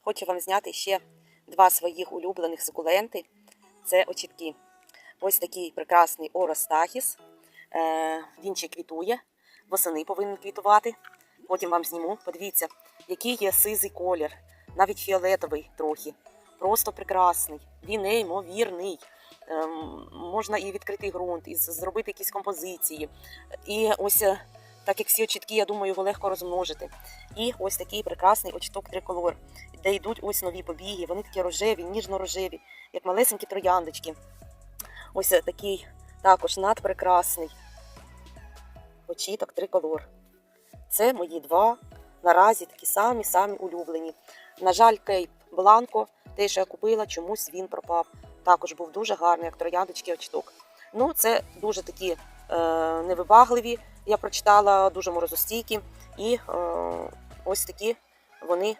хочу вам зняти ще два своїх улюблених сукуленти. Це очітки. Ось такий прекрасний оростахіс. Е, він ще квітує, восени повинен квітувати. Потім вам зніму. Подивіться, який є сизий колір, навіть фіолетовий трохи. Просто прекрасний. Він неймовірний. Ем, можна і відкрити ґрунт, і зробити якісь композиції. І ось е, так як всі очітки, я думаю, його легко розмножити. І ось такий прекрасний очіток триколор, де йдуть ось нові побіги. Вони такі рожеві, ніжно-рожеві, як малесенькі трояндочки. Ось такий також надпрекрасний очіток триколор. Це мої два наразі такі самі самі улюблені. На жаль, кейп Бланко, те, що я купила, чомусь він пропав. Також був дуже гарний, як трояндочки очток. Ну, це дуже такі е, невибагливі. Я прочитала дуже морозостійкі. І е, ось такі вони